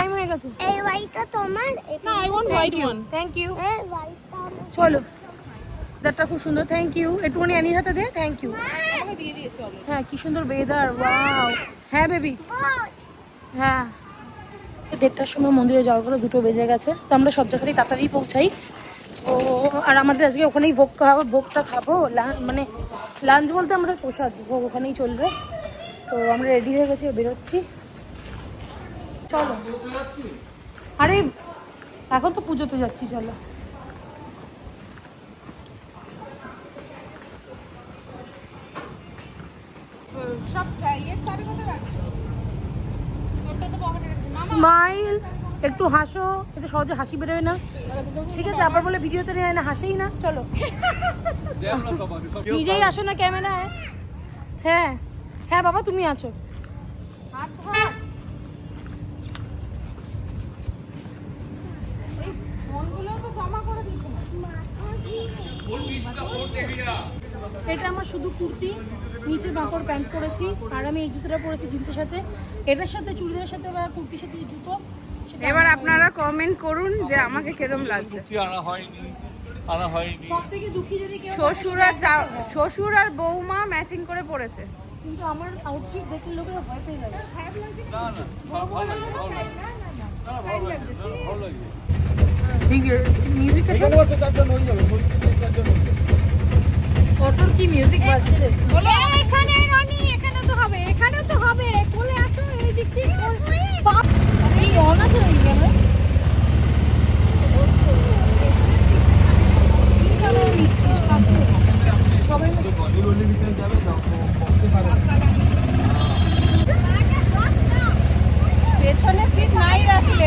Time হয়ে গেছে। এই হোয়াইটটা তোমার না I want white one thank you এই হোয়াইটটা চলো। দারটা খুব সুন্দর। থ্যাংক ইউ একটুখানি অ্যানির হাতে দে। থ্যাংক ইউ হ্যাঁ কি সুন্দর ওয়েদার ওয়াও হ্যাঁ বেবি হ্যাঁ। দেড়টার সময় মন্দিরে যাওয়ার কথা দুটো বেজে গেছে। তো আমরা সব জায়গাতেই তাড়াতাড়ি পৌঁছাই। ও আর আমাদের আজকে ওখানেই ভোগ খাওয়া ভোগটা খাব। লা- মানে লাঞ্চ বলতে আমাদের প্রসাদ। ভোগ ওখানেই চলবে। তো আমরা রেডি হয়ে গেছি বেরোচ্ছি। চলো। আরে এখন তো পুজোতে যাচ্ছি চলো। স্মাইল একটু হাসো এতে সহজে হাসি বেরোয় না। ঠিক আছে আবার বলে ভিডিওতে নেয় না হাসেই না চলো। নিজেই আসো না ক্যামেরায়। হ্যাঁ হ্যাঁ বাবা তুমি আছো। এটা আমার শুধু কুর্তি নিচে বাঁকড় প্যান্ট পরেছি আর আমি এই জুতোটা পরেছি জিন্সের সাথে। এটার সাথে চুড়িদারের সাথে বা কুর্তির সাথে এই জুতো এবার আপনারা কমেন্ট করুন যে আমাকে কিরম লাগছে। আনা হয়নি আনা হয়নি। সব দুঃখী যদি কেউ শ্বশুর আর যা- শ্বশুর আর বৌমা ম্যাচিং করে পড়েছে কিন্তু আমার আউটফিট দেখে লোকেরা ভয় পেয়ে যাবে। না না মিউজিকটা অটোর কি মিউজিক বাজছে? রে এখানে রনি এখানে তো হবে এখানে তো হবে। কোলে আসো এই দিক থেকে বাপ এই অন আছে নাকি ক্যামেরা কি ক্যামেরা নিচ্ছিস কাকু সবাই মিলে- গলি গলি ভিতরে যাবে তো বসতে পারে পেছনে সিট নাই রাখলে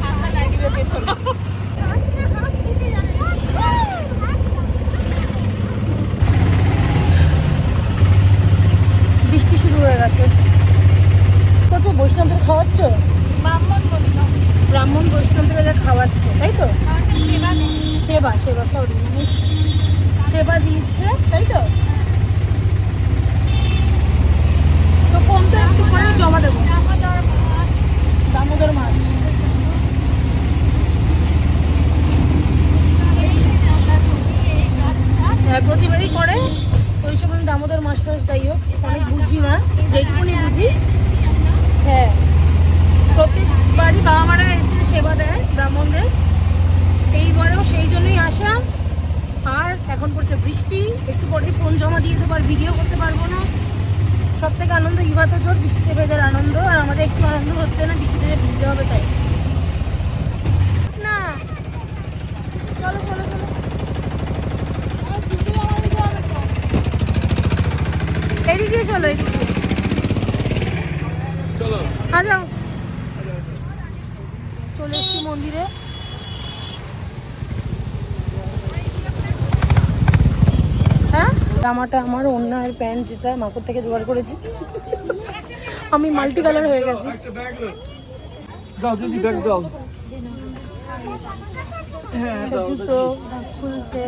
ঠান্ডা লাগবে পেছনে বৃষ্টি শুরু হয়ে গেছে কত বৈষ্ণবদের খাওয়াচ্ছ ব্রাহ্মণ বলল ব্রাহ্মণ বৈষ্ণবদের খাওয়াচ্ছে তাই তো সেবা সেবা সরি মানে সেবা দিচ্ছে, তাই তো? তো ফোন একটু পরে জমা দেবো। দামোদর মাস। হ্যাঁ প্রতিবারই করে। ওই সময় দামোদর মাস ফাস, যাই হোক, অনেক বুঝি না, যেটুকুনি বুঝি। হ্যাঁ। প্রত্যেকবারই বাবা মারা এসে সেবা দেয় ব্রাহ্মণদের। এইবারেও সেই জন্যই আসা। আর এখন পড়ছে বৃষ্টি। একটু পরেই ফোন জমা দিয়ে দেবো আর ভিডিও করতে পারব না। সব থেকে আনন্দ ইভা তো জোর বৃষ্টিতে ভেদের আনন্দ। আর আমাদের একটু আনন্দ হচ্ছে না বৃষ্টিতে যে ভিজতে হবে তাই। না। চলো চলো চলো। এদিক দিয়ে চলো এদিক। চলো। আ যাও। চলে এসছি মন্দিরে হ্যাঁ জামাটা আমার অন্য আর প্যান্ট যেটা মাকড় থেকে জোগাড় করেছি। আমি মাল্টি কালার হয়ে গেছি। সব জুতো খুলছে।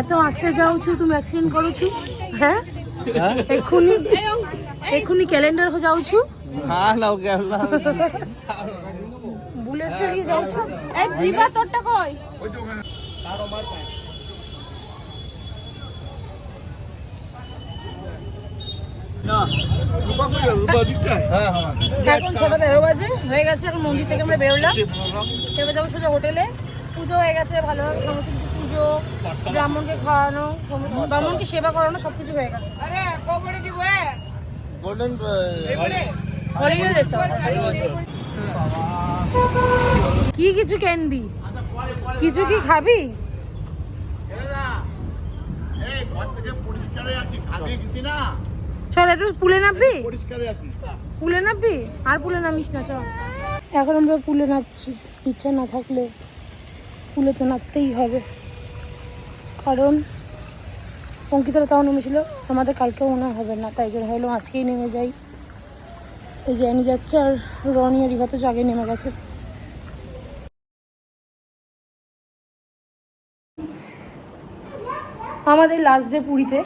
এত আসতে যাওছু তুমি অ্যাক্সিডেন্ট করছু? হ্যাঁ? এক্ষুনি এক্ষুনি ক্যালেন্ডার হয়ে যাওছু হ্যাঁ বুলেট চালিয়ে যাওছু এই দিবা তোরটা কই? হ্যাঁ হ্যাঁ এখন ছটা তেরো বাজে? হয়ে গেছে এখন মন্দির থেকে আমরা বেরোলাম। এবার যাব সোজা হোটেলে। পুজো হয়ে গেছে ভালোভাবে সমস্ত কিছু পুজো ব্রাহ্মণকে খাওয়ানো ব্রাহ্মণকে সেবা করানো সব কিছু হয়ে? গেছে গোল্ডেন হলিডে রেসর্ট কি কিছু কেনবি? কিছু কি খাবি? চল, একটু পুলে নামবি? পুলে নামবি? আর পুলে নামিস না, চল। এখন আমরা পুলে নামছি। ইচ্ছা না থাকলে পুলে তো নামতেই হবে। কারণ অঙ্কিতারা তাও নেমেছিল। আমাদের কালকেও মনে হবে না, তাই জন্য ভাবলাম আজকেই নেমে যাই। এই যে অ্যানি যাচ্ছে আর রনি আর রিভা তো আগে নেমে গেছে। আমাদের লাস্ট ডে পুরীতে।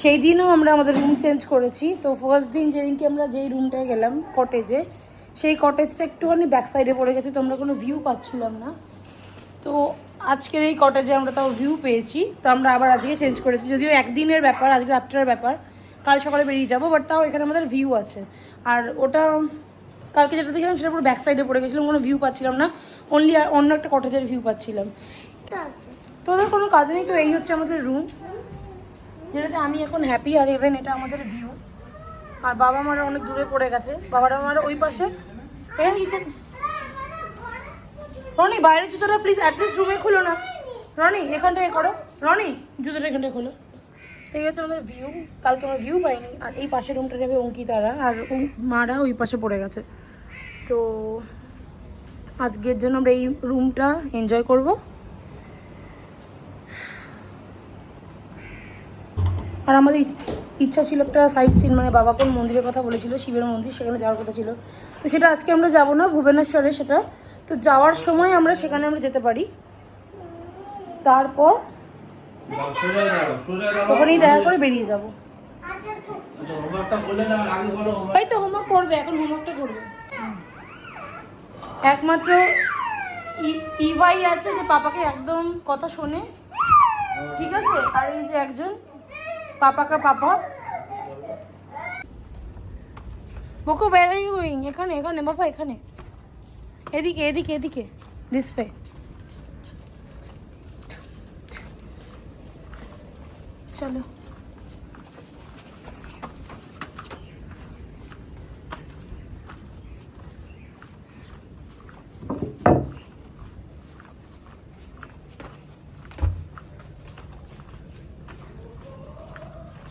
সেই দিনও আমরা আমাদের রুম চেঞ্জ করেছি। তো ফার্স্ট দিন যেদিনকে আমরা যেই রুমটায় গেলাম কটেজে সেই কটেজটা একটুখানি ব্যাক সাইডে পড়ে গেছে। তো আমরা কোনো ভিউ পাচ্ছিলাম না। তো আজকের এই কটেজে আমরা তাও ভিউ পেয়েছি। তো আমরা আবার আজকে চেঞ্জ করেছি। যদিও একদিনের ব্যাপার, আজকে রাত্রের ব্যাপার। কাল সকালে বেরিয়ে যাব বাট তাও এখানে আমাদের ভিউ আছে। আর ওটা কালকে যেটা দেখলাম সেটা পুরো ব্যাক সাইডে পড়ে গেছিলাম, কোনো ভিউ পাচ্ছিলাম না। অনলি আর অন্য একটা কটেজের ভিউ পাচ্ছিলাম। তোদের কোনো কাজ নেই, তো এই হচ্ছে আমাদের রুম যেটাতে আমি এখন হ্যাপি আর ইভেন এটা আমাদের ভিউ আর বাবা মারা অনেক দূরে পড়ে গেছে, বাবারা মারা ওই পাশে। রনি, বাইরের জুতোটা প্লিজ অ্যাটলিস্ট রুমে খুলো না। রনি, এখানটায় করো। রনি, জুতোটা এখানটায় খোলো। এই হচ্ছে আমাদের ভিউ কালকে আমরা ভিউ পাইনি। আর এই পাশের রুমটা নেবে অঙ্কিতারা। আর মারা ওই পাশে পড়ে গেছে। তো আজকের জন্য আমরা এই রুমটা এনজয় করব। আর আমাদের ইচ্ছা ছিল একটা সাইট সিন মানে বাবা কোন মন্দিরের কথা বলেছিল, শিবের মন্দির, সেখানে যাওয়ার কথা ছিল। তো সেটা আজকে আমরা যাব না, ভুবনেশ্বরে সেটা। তো যাওয়ার সময় আমরা সেখানে আমরা যেতে পারি। তারপর সোজা দাঁড়াও সোজা দাঁড়াও ওখানেই দেখা করে বেরিয়ে যাব। এই তো হোমওয়ার্ক করবে, এখন হোমওয়ার্কটা করবে। একমাত্র ইভাই আছে যে পাপাকে একদম কথা শোনে, ঠিক আছে? আর এই যে একজন পাপাকা পাপা। বকো ইউ গোয়িং এখানে এখানে, বাবা, এখানে। এদিকে এদিকে এদিকে দিস পে চলো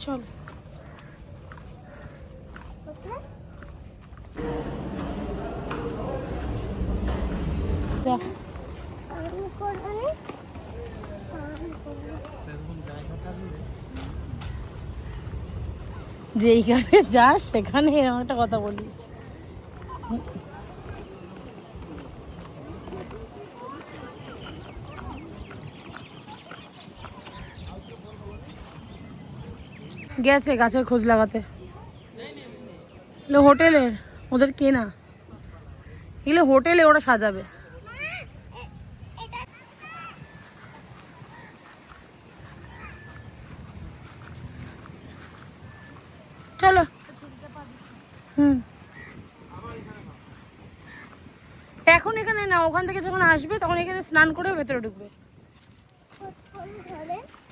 চলো যা যেইখানে যাস সেখানে এরকম একটা কথা বলিস। গেছে গাছের খোঁজ লাগাতে। হোটেলের, ওদের কেনা। এগুলো হোটেলে ওরা সাজাবে চলো হুম এখন এখানে না ওখান থেকে যখন আসবে, তখন এখানে স্নান করে ভেতরে ঢুকবে।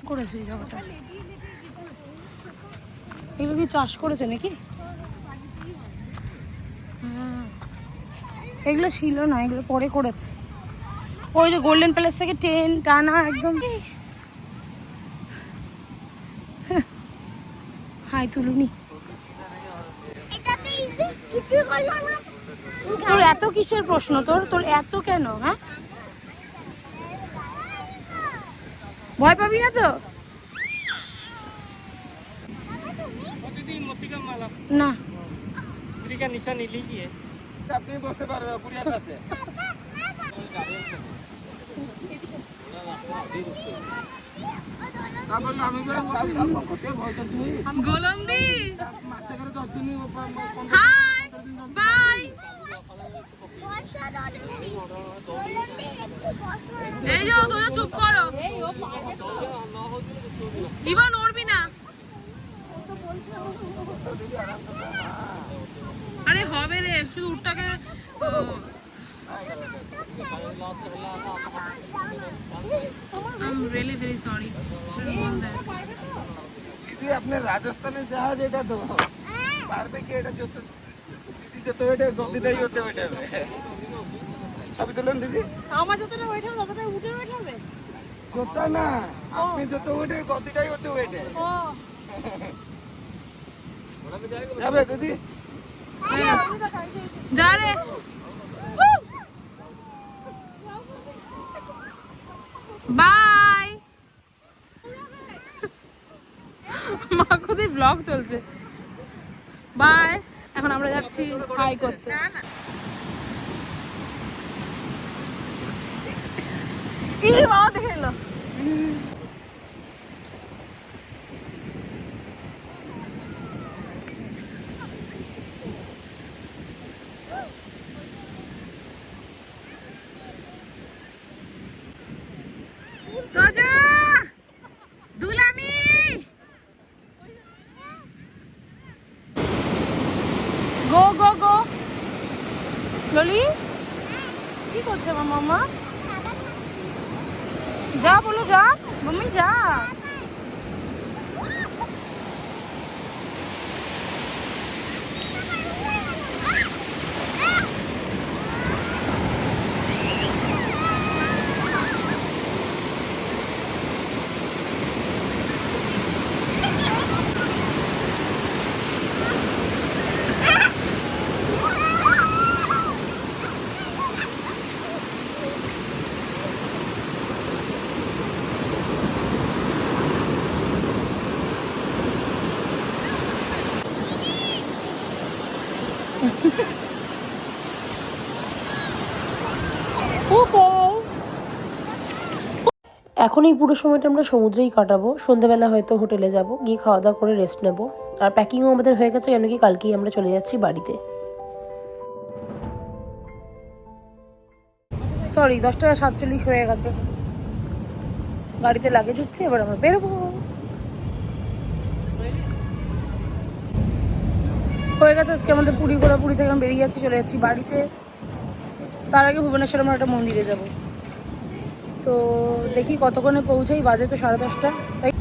করেছে এই জায়গাটা। এগুলো কি চাষ করেছে নাকি। এগুলো ছিল না, এগুলো পরে করেছে। ওই যে গোল্ডেন প্যালেস থেকে ট্রেন, টানা একদম। হাই, তুলুনি। তোর এত কিসের প্রশ্ন? তোর তোর এত কেন হ্যাঁ? ভয় পাবি না তো? না। আপনি বসে সাথে গোলন্দি! মাসে করে দশ দিন বাই। এই যাও তোরা চুপ করো। ইভা নড়বি না। আরে হবে রে শুধু সরি দিদি আপনার রাজস্থানের জাহাজ এটা তো। পারবে কি এটা যত যত ওইটা গদিটাই হতে ওইটা ছবি তুলেন দিদি। আমার যতটা ওয়েট হবে ততটা উঠে ওয়েট হবে? যত না আপনি যত ওইটা গদিটাই হতে ওইটা ও। যাবে দিদি। যা রে। বাই। মাকুদি ব্লগ চলছে। বাই। এখন আমরা যাচ্ছি হাই করতে। এই বাবা দেখে এলো গো go, go. ললি কি করছে আমার মামা? যা বলো যা। মাম্মি যা। এখন এই পুরো সময়টা আমরা সমুদ্রেই কাটাবো। সন্ধ্যাবেলা হয়তো হোটেলে যাব, গিয়ে খাওয়া দাওয়া করে রেস্ট নেব। আর প্যাকিংও আমাদের হয়ে গেছে কেন কি কালকেই আমরা চলে যাচ্ছি বাড়িতে। সরি দশটা সাতচল্লিশ হয়ে গেছে। গাড়িতে লাগেজ হচ্ছে, এবার আমরা বেরোবো। হয়ে গেছে আজকে আমাদের পুরী ঘোরা পুরী থেকে আমি বেরিয়ে যাচ্ছি, চলে যাচ্ছি বাড়িতে। তার আগে ভুবনেশ্বর আমরা একটা মন্দিরে যাব। তো দেখি কতক্ষণে পৌঁছাই বাজে তো সাড়ে দশটা। তাই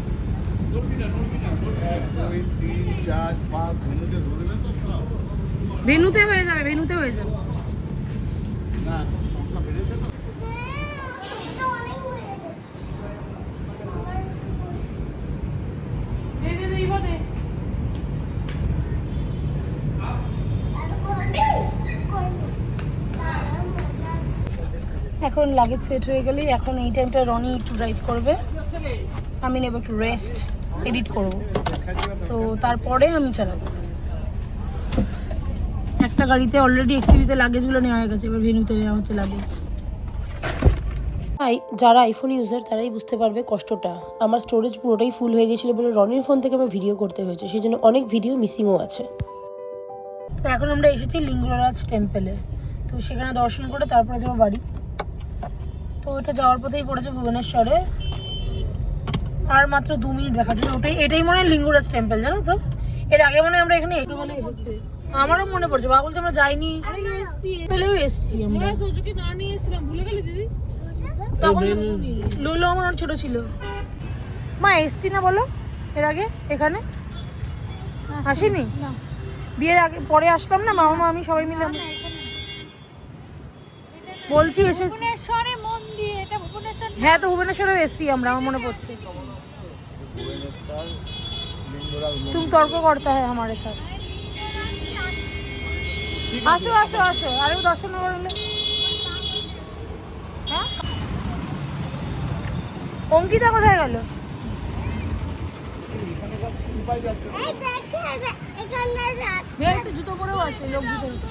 ভেনুতে হয়ে যাবে ভেনুতে হয়ে যাবে দে দে দে ইভা দে এখন লাগেজ সেট হয়ে গেলেই এখন এই টাইমটা রনি একটু ড্রাইভ করবে। আমি নেব একটু রেস্ট এডিট করব। তো তারপরে আমি চালাবো। একটা গাড়িতে অলরেডি এক্সিবিতে লাগেজগুলো নেওয়া হয়ে গেছে, এবার ভেনুতে নেওয়া হচ্ছে লাগেজ তাই যারা আইফোন ইউজার তারাই বুঝতে পারবে কষ্টটা। আমার স্টোরেজ পুরোটাই ফুল হয়ে গেছিল বলে রনির ফোন থেকে আমার ভিডিও করতে হয়েছে সেই জন্য অনেক ভিডিও মিসিংও আছে। তো এখন আমরা এসেছি লিঙ্গরাজ টেম্পেলে তো সেখানে দর্শন করে তারপরে যাব বাড়ি। তো ওটা যাওয়ার পথেই পড়েছে ভুবনেশ্বরে। আর মাত্র দু মিনিট দেখা যাচ্ছে। ওটাই এটাই মনে হয় লিঙ্গরাজ টেম্পল জানো তো? এর আগে মনে হয় আমরা এখানে একটু বলে এসেছি। আমারও মনে পড়ছে। বাবা বলছে আমরা যাইনি। পেলেও এসেছি। আমরা। তোকে না নিয়ে এসেছিলাম। ভুলে গেলি দিদি? তখন লুলো আমার অনেক ছোট ছিল। মা এসছি না বলো? এর আগে? এখানে? আসিনি? বিয়ের আগে পরে আসলাম না? মামা আমি সবাই মিলে বলছি এসেছি ভুবনেশ্বরে মন্দির এটা ভুবনেশ্বর হ্যাঁ তো ভুবনেশ্বরেও এসছি আমরা আমার মনে পড়ছে। তুমি তর্ক করতে হয় আমার সাথে আসো আসো আসো আরে দর্শন করলে হ্যাঁ? অঙ্কিতা কোথায় গেল? জুতো পরেও আছে লোক জুতো।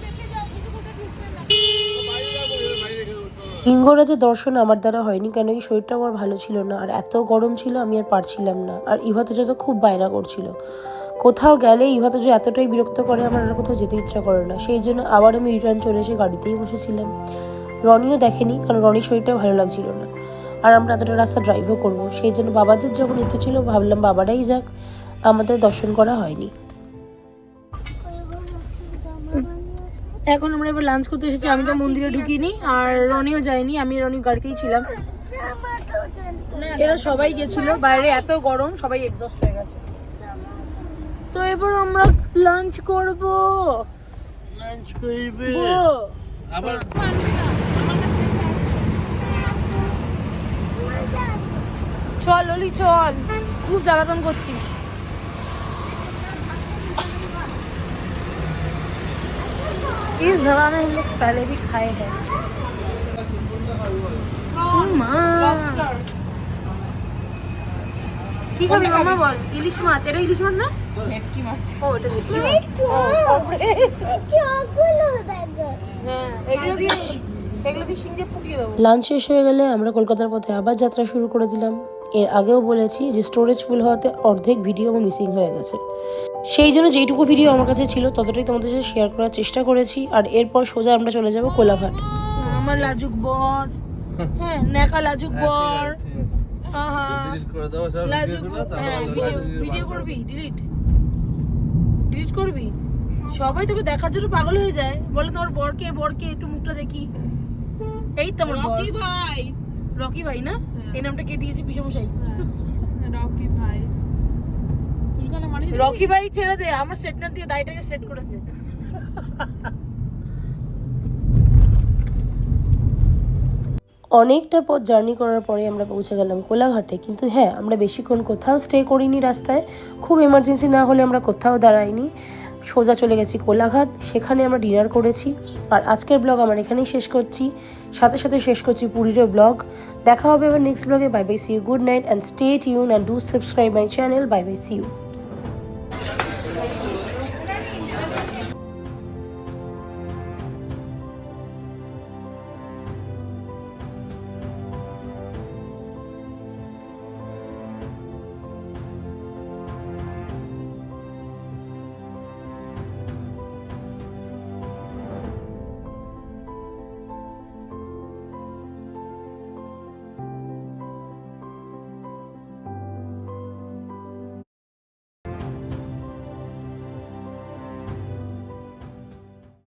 লিঙ্গরাজের দর্শন আমার দ্বারা হয়নি, কেন কি শরীরটা আমার ভালো ছিল না। আর এত গরম ছিল, আমি আর পারছিলাম না। আর ইভাতে যত খুব বায়না করছিল। কোথাও গেলে ইভাতে যে এতটাই বিরক্ত করে, আমার আর কোথাও যেতে ইচ্ছা করে না। সেই জন্য আবার আমি রিটার্ন চলে এসে গাড়িতেই বসেছিলাম। রনিও দেখেনি, কারণ রনির শরীরটা ভালো লাগছিল না। আর আমরা এতটা রাস্তা ড্রাইভও করব। সেই জন্য বাবাদের যখন ইচ্ছে ছিল, ভাবলাম বাবারাই যাক, আমাদের দর্শন করা হয়নি। এখন আমরা এবার লাঞ্চ করতে এসেছি আমি তো মন্দিরে ঢুকিনি আর রনিও যায়নি আমি রনি গাড়িতেই ছিলাম। এরা সবাই গেছিল বাইরে এত গরম সবাই এক্সস্ট হয়ে গেছে। তো এবার আমরা লাঞ্চ করব। লাঞ্চ করবে। আবার চল অলি চল। খুব জ্বালাতন করছিস। इस जगह में हम लोग पहले भी खाए हैं ও মা। কি খাবি মামা বল ইলিশ মাছ এটা ইলিশ মাছ না ভেটকি মাছ ও এটা ভেটকি মাছ ও, বাপরে। হ্যাঁ এগুলো দিয়ে এগুলো দিয়ে শিঙে ফুটিয়ে দেবো লাঞ্চ শেষ হয়ে গেলে আমরা কলকাতার পথে আবার যাত্রা শুরু করে দিলাম এর আগেও বলেছি যে স্টোরেজ ফুল হওয়াতে অর্ধেক ভিডিও আমার মিসিং হয়ে গেছে সেই জন্য যেইটুকু ভিডিও আমার কাছে ছিল ততটাই তোমাদের সাথে শেয়ার করার চেষ্টা করেছি। আর এরপর সোজা আমরা চলে যাব কোলাঘাট। আমার লাজুক বর। হ্যাঁ নেকা লাজুক বর। আহা লাজুক হ্যাঁ ভিডিও করবি ডিলিট ডিলিট করবি? সবাই তোকে দেখার জন্য পাগল হয়ে যায়। বলে তোমার বরকে বরকে একটু মুখটা দেখি। এই তো আমার রকি ভাই। রকি ভাই না? এই নামটা কে দিয়েছে পিসমশাই? রকি ভাই। রকি ভাই ছেড়ে দে আমার স্ট্রেটনার দিয়ে দাড়িটাকে স্ট্রেট করেছে। অনেকটা পথ জার্নি করার পরে আমরা পৌঁছে গেলাম কোলাঘাটে কিন্তু হ্যাঁ আমরা বেশিক্ষণ কোথাও স্টে করিনি রাস্তায়। খুব এমার্জেন্সি না হলে আমরা কোথাও দাঁড়াইনি। সোজা চলে গেছি কোলাঘাট সেখানে আমরা ডিনার করেছি। আর আজকের ব্লগ আমার এখানেই শেষ করছি। সাথে সাথে শেষ করছি পুরীরও ব্লগ দেখা হবে আবার নেক্সট ব্লগে bye bye see you good night and stay tuned and do subscribe my channel bye bye see you